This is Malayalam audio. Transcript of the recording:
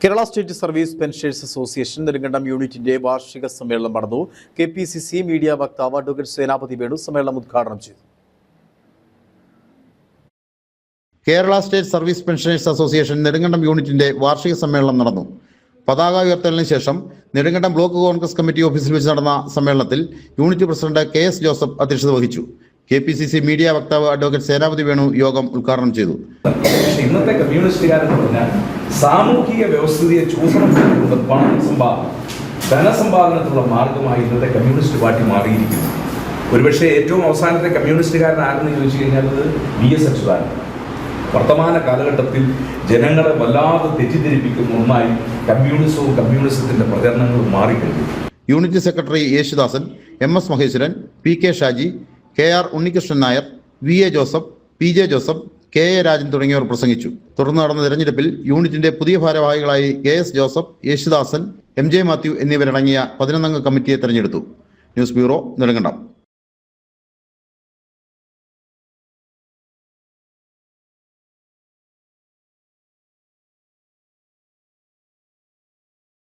Kerala state service pensioners association Nedumkandam യൂണിറ്റിന്റെ വാർഷിക സമ്മേളനം നടന്നു K P C C media വക്താവ് അഡ്വക്കേറ്റ് സേനാപതി വേണു സമ്മേളനം ഉദ്ഘാടനം ചെയ്തു Kerala state service pensioners association Nedumkandam യൂണിറ്റിന്റെ വാർഷിക സമ്മേളനം നടന്നു പതാക ഉയർത്തലിന് ശേഷം നെടുങ്കണ്ടം ബ്ലോക്ക് കോൺഗ്രസ് കമ്മിറ്റി ഓഫീസിൽ വെച്ച് നടന്ന സമ്മേളനത്തിൽ unit president K S Joseph അധ്യക്ഷത വഹിച്ചു. K P C C media വക്താവ് അഡ്വക്കേറ്റ് സേനാപതി വേണു യോഗം ഉദ്ഘാടനം ചെയ്തു. ഇന്നത്തെ കമ്മ്യൂണിസ്റ്റുകാരെന്ന് പറഞ്ഞാൽ സാമൂഹിക വ്യവസ്ഥിതിയെ ചൂഷണം ചെയ്തുകൊണ്ട് പണം സമ്പാദനം ധനസമ്പാദനത്തിനുള്ള മാർഗമായി ഇന്നത്തെ കമ്മ്യൂണിസ്റ്റ് പാർട്ടി മാറിയിരിക്കുന്നു. ഒരുപക്ഷെ ഏറ്റവും അവസാനത്തെ കമ്മ്യൂണിസ്റ്റുകാരൻ ആരെന്ന് ചോദിച്ചു കഴിഞ്ഞാൽ അത് വി എസ് അച്യുതാനന്ദൻ. വർത്തമാന കാലഘട്ടത്തിൽ ജനങ്ങളെ വല്ലാതെ തെറ്റിദ്ധരിപ്പിക്കുന്ന ഒന്നായി കമ്മ്യൂണിസവും കമ്മ്യൂണിസത്തിന്റെ പ്രചരണങ്ങളും മാറിക്കഴിഞ്ഞു. Unit secretary Yesudasan M S Maheswaran P K Shaji K R Unnikrishnan Nair V A Joseph P J Joseph K A Rajan തുടങ്ങിയവർ പ്രസംഗിച്ചു. തുടർന്ന് നടന്ന തെരഞ്ഞെടുപ്പിൽ യൂണിറ്റിന്റെ പുതിയ ഭാരവാഹികളായി K S Joseph Yesudasan M J Mathew എന്നിവരടങ്ങിയ പതിനൊന്നംഗ കമ്മിറ്റിയെ തെരഞ്ഞെടുത്തു. News bureau Nedumkandam.